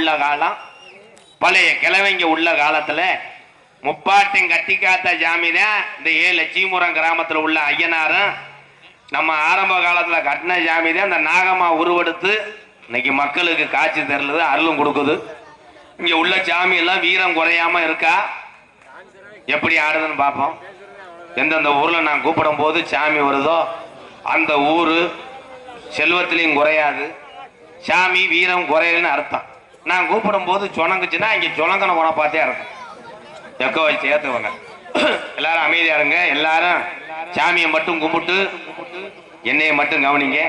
உள்ள காலம். பழைய கிழவங்க உள்ள காலத்துல முப்பாட்டையும் கட்டி காத்த ஜாமி இந்த ஏழு சீமுரம் கிராமத்தில் உள்ள ஐயனாரும் நம்ம ஆரம்ப காலத்தில் கட்டின ஜாமி அந்த நாகம்மா நாகமா உருவெடுத்து இன்னைக்கு மக்களுக்கு காட்சி தெரிலது அருளும் கொடுக்குது. இங்க உள்ள சாமி எல்லாம் வீரம் குறையாம இருக்கா? எப்படி ஆடுதுன்னு பார்ப்போம். எந்தெந்த ஊர்ல நான் கூப்பிடும் போது சாமி வருதோ அந்த ஊரு செல்வத்திலையும் குறையாது. சாமி வீரம் குறையலன்னு அர்த்தம். நான் கூப்பிடும் போது சுணங்குச்சுன்னா இங்க சொணங்கன உன பார்த்தே இருக்கும். எக்கோ வச்சு ஏத்துவங்க. எல்லாரும் அமைதியா இருங்க. எல்லாரும் சாமியை மட்டும் கும்பிட்டு என்னைய மட்டும் கவனிங்க.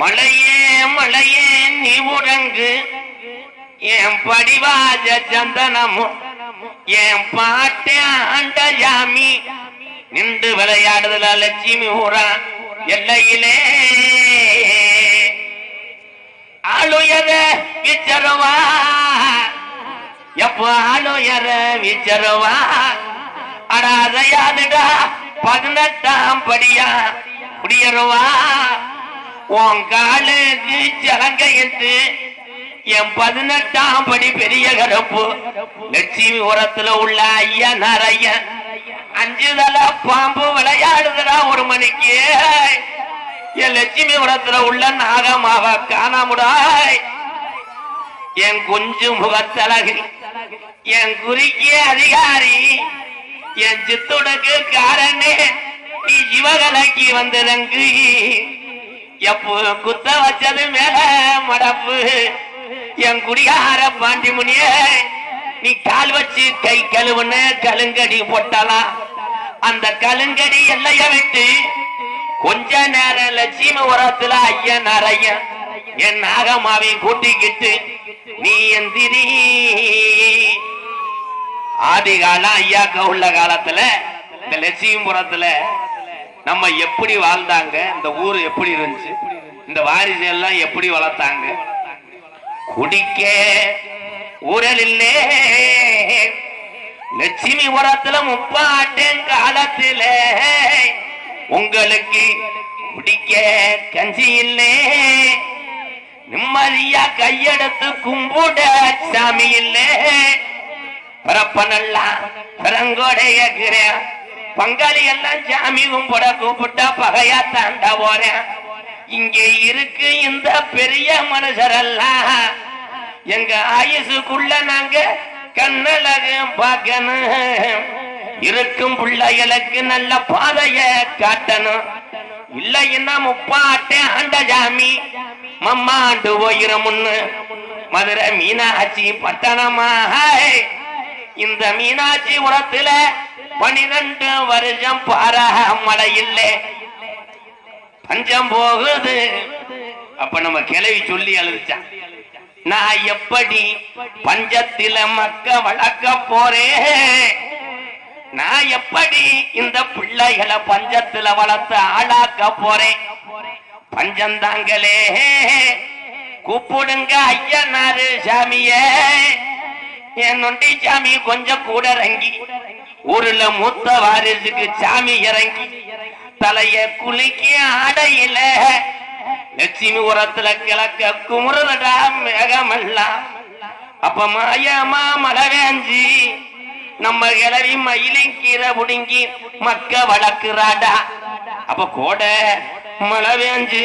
மலையே மலையே நீ உறங்கு. என் படிவாஜ சந்தனமும் என் பாட்டே ஆண்ட ஜாமி நின்று விளையாடுதல லட்சுமி ஊரா எல்லையிலே ஆளுயர விச்சரவா. எப்ப ஆளுயர விச்சரவா? அடாதையாதுடா பதினெட்டாம் படியா? குடியருவா. உன் காலுக்கு என்று என் பதினெட்டாம் படி பெரிய கருப்பு. லட்சுமி உரத்துல உள்ள ஐயா நிறைய அஞ்சு தலை பாம்பு விளையாடுதுடா ஒரு மணிக்கு. என் லட்சுமி உடத்துல உள்ள நாகமாக காணாமுடாய். என் குஞ்சு முகத்தழகு என் குறுக்கிய அதிகாரி என் சித்துடக்கு காரனே நீ சிவகலைக்கு வந்ததங்கு? எப்போ குத்த வச்சது மேல மடப்பு? என் குடிகார பாண்டிமுனிய நீ கால் வச்சு கை கழுவுன்னு கலுங்கடி போட்டலாம் அந்த கலுங்கடி எல்லைய விட்டு கொஞ்ச நேரம் லட்சுமி உரத்துல ஐயன் நிறைய என் நாகமாவை கூட்டிக்கிட்டு நீ எந்திரி ஆதி காலம் ஐயாக்க உள்ள காலத்துல இந்த லட்சுமிபுரத்துல நம்ம எப்படி வாழ்ந்தாங்க இந்த ஊர் எப்படி இருந்துச்சு இந்த வாரிசு எல்லாம் எப்படி வளர்த்தாங்க. குடிக்க ஊரல் இல்லே. லட்சுமி உரத்துல முப்பாட்டேன் காலத்துல. உங்களுக்கு குடிக்க கஞ்சி இல்லே. நிம்மதியா கையெடுத்து கும்பிட சாமி இல்லே. பிறப்பனெல்லாம் பிறங்கோடையக்கிறேன் பங்காளி எல்லாம் சாமி கும்பிட கூப்பிட்டா பகையா தாண்டா போறேன் இங்கே இருக்கு இந்த பெரிய மனுஷரெல்லாம் எங்க ஆயுசுக்குள்ள நாங்க கண்ணழகம் பார்க்கணும். இருக்கும் பிள்ளைகளுக்கு நல்ல பாதைய காட்டணும். இல்லைன்னா முப்பாட்டே ஆண்ட ஜாமி மம்மாண்டு போயிரமுன்னு மதுரை மீனாட்சி பட்டணமா இந்த மீனாட்சி உரத்துல பனிரெண்டு வருஷம் பாராக மழை இல்லை பஞ்சம் போகுது. அப்ப நம்ம கிளவி சொல்லி அழுதுச்சான். நான் எப்படி பஞ்சத்தில மக்க வளர்க்க போறேன்? நான் எப்படி இந்த பிள்ளைகளை பஞ்சத்துல வளர்த்து ஆளாக்க போறேன்? பஞ்சந்தாங்களே கூப்பிடுங்க ஐயனாரு சாமியே. என் நொண்டி சாமி கொஞ்சம் கூட இறங்கி ஊருல மூத்த வாரிசுக்கு சாமி இறங்கி தலைய குலுக்கி ஆடையில லட்சுமி உரத்துல கிழக்க குமுறடா மேகமெல்லாம். அப்ப மாயமா மழை வேஞ்சி நம்ம கிளவி மயிலின் கீரை புடுங்கி மக்க வளர்க்கிறாடா. அப்ப கோட மழை வேஞ்சு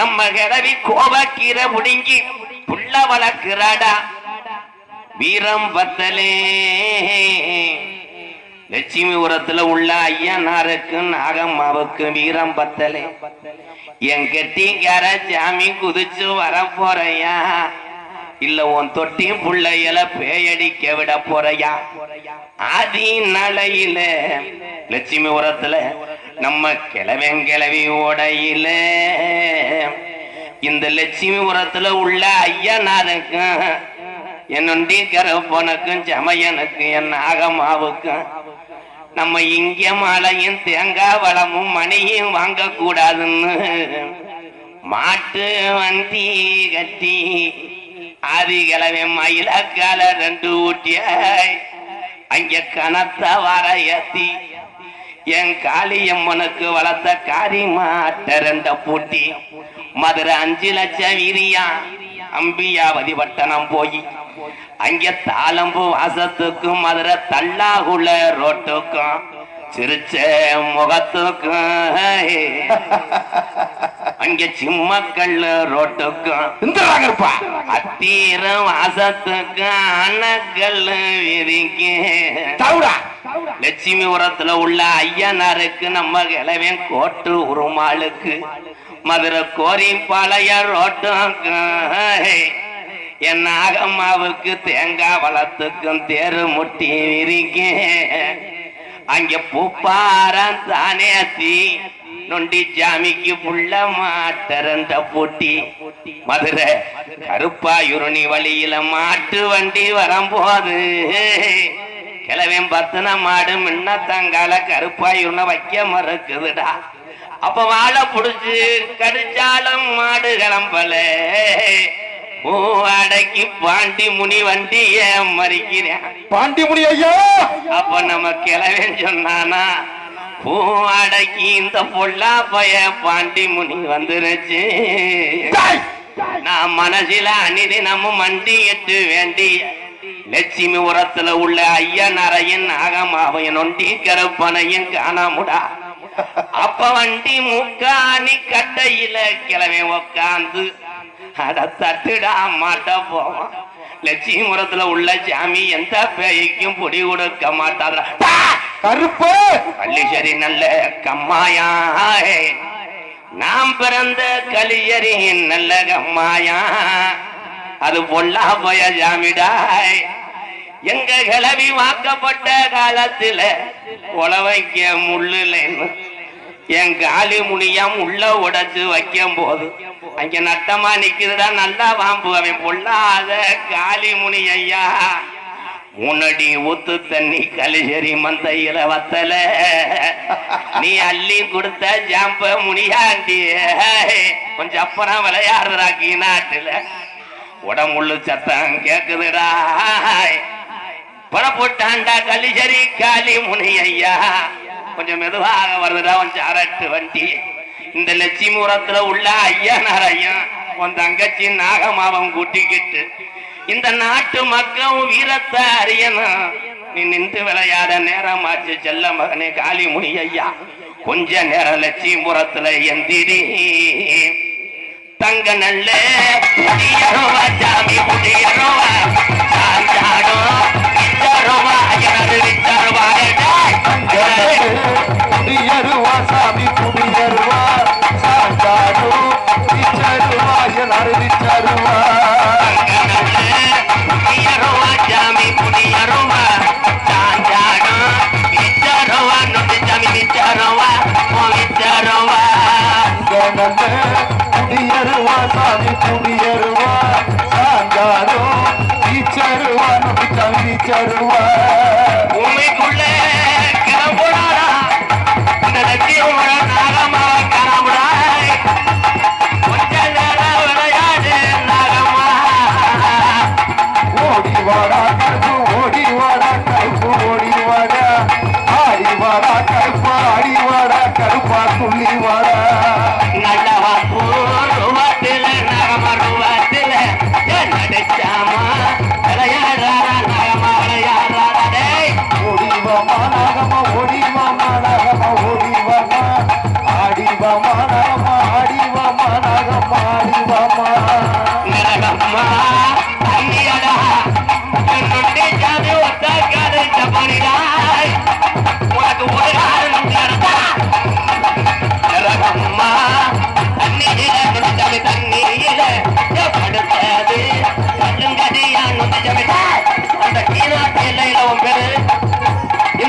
நம்ம கிளவி கோபக்கீரை புடுங்கி புள்ள வளர்க்கிறாடா. வீரம் பத்தலே. லட்சுமி உரத்துல உள்ள ஐயனாருக்கு நாகம்மாவுக்கும் வீரம் பத்தலே. என் கெட்டிக்கார சாமி குதிச்சு வர போறையா இல்ல உன் தொட்டி புள்ளையில பேயடிக்க விட போறையா? ஆதி நலையில லட்சுமி உரத்துல நம்ம கிழவன் கிளவி ஓடையில. இந்த லட்சுமி உரத்துல உள்ள ஐயனாருக்கும் என்னுடைய கரப்பனுக்கும் சமையனுக்கும் என் நாகமாவுக்கும் நம்ம இங்க மலையும் தேங்காய் வளமும் மணியும் வாங்கக்கூடாதுன்னு மாட்டு வண்டி கட்டி ஆதிகிழமை மயிலக்கால ரெண்டு ஊட்டியாய். அங்க கனத்த வர ஏத்தி என் காளியம்மனுக்கு வளர்த்த காரி மாட்டரண்ட பூட்டி. மதுரை அஞ்சு லட்சம் விரியா. அம்பியாவதி பட்டணம் போய். அங்க தாளம்பு வாசத்துக்கும் மதுரை தள்ளாகுள்ள ரோட்டுக்கும் சிரிச்ச முகத்துக்கும் அங்க சிம்மக்கல்லு ரோட்டுக்கும். இந்திராங்க இருப்பா. அத்தீர வாசத்துக்கும் அணக்கல்லு விரிக்கு. தவுடா. லட்சுமி உரத்துல உள்ள ஐயனாருக்கு நம்ம கிழவன் கோட்டு உருமாளுக்கு. மதுரை கோரி பாளைய ரோட்டுக்கு என் நாகம்மாவுக்கு தேங்காய் வளத்துக்கும் தேரு முட்டி விரிக்க. அங்க பூப்பாரம் தானே தீ. நொண்டி ஜாமிக்கு புள்ள மாட்டரண்ட பூட்டி. மதுரை கருப்பாயுருணி வழியில மாட்டு வண்டி வரும்போது. கிழவன் பத்துன மாடு முன்ன தங்கால கருப்பாயுருண வைக்க மறுக்குதுடா. அப்ப வாழை புடிச்சு கடிச்சாலும் மாடு கிளம்பல. அடக்கி பாண்டி முனி வண்டிய மறிக்கிறேன். பாண்டிமுனி ஐயா! அப்ப நம்ம கிளவன் சொன்னானா பூ அடக்கி இந்த பொல்லா பய பாண்டி முனி வந்துருச்சு! நான் மனசில அநிதி நம்ம மண்டி எட்டு வேண்டி லட்சுமி உரத்துல உள்ள ஐயனரையின் நாகமாவையன் ஒண்டி கருப்பனையும் காணாமுடா. அப்ப வண்டி முக்காணி கட்டையில கிளம்பி உக்காந்து அட தட்டுடா மாட்ட போவான். லட்சுமிபுரத்துல உள்ள சாமி எந்த பேய்க்கும் பொடி கொடுக்க மாட்டாரா கருப்பு! பள்ளிசரி நல்ல கம்மாயா. நாம் பிறந்த கலியரி நல்ல கம்மாயா. அது பொல்லா போய ஜாமிடாய் எங்க கிளவி வாக்கப்பட்ட காலத்துல உழவைக்க முள்ளுலன்னு என் காலி முனியம் உள்ள உடைச்சு வைக்கும் போது அங்க நட்டமா நிக்குதுடா நல்லா வாம்பு அவன் பொல்லாத காலி முனி ஐயா உன்னடி ஊத்து தண்ணி கலிசரி மந்தையில வத்தல. நீ அள்ளி கொடுத்த ஜாம்ப முனியாண்டி. கொஞ்சம் அப்புறம் விளையாடுறாக்கி நாட்டுல உடம்புள்ளு சத்தம் கேக்குதுடா. புறப்பட்டாண்டா கலிசரி காலி முனி ஐயா கொஞ்சம் மெதுவாக வருதுடா கொஞ்சம் அரட்டு வண்டி. இந்த லட்சுமிபுரத்துல உள்ள ஐயனார் ஐயா உன் தங்கச்சி நாகமாவன் கூட்டிக்கிட்டு இந்த நாட்டு மக்களும் வீரத்தை அறியணும். நீ நின்று விளையாட நேரமாச்சு செல்ல மகனே காளி முனி ஐயா. கொஞ்ச நேரம் லட்சுமிபுரத்துல எந்திரி. தங்க நல்ல குடியருவா சாமி குடியருவா. சாஞ்சாடோ எனது குடியருவா சாமி குடியருவா சாந்தாடு விச்சருவா எல்லாரு விச்சருவா குடியருவா சாமி குடியருவா சாஞ்சாடோ விச்சருவா நொட்டு சாமி விச்சருவா விச்சருவா குடியருவா சாமி குடியருவா சாந்தாடு விச்சருவா விச்சருவா ஓடி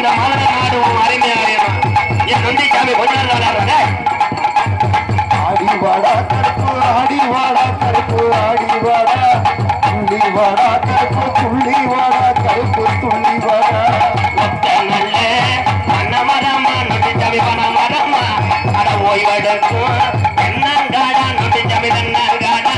இந்த மாணவ நாடும் அருமையாயிரம் என் நொண்டிக்காமி கொஞ்ச நாள் ஆடிவாடா கருப்பு ஆடிவாடா கருப்பு ஆடிவாடா. துள்ளிவாடா கருப்பு துள்ளிவாடா கருப்பு துள்ளிவாடா மனமரமா நொண்டிச்சாமி மனமரமா அட ஓய்வெடுக்கும் என்னங்காடா நொண்டிச்சாமி தன்னார்காடா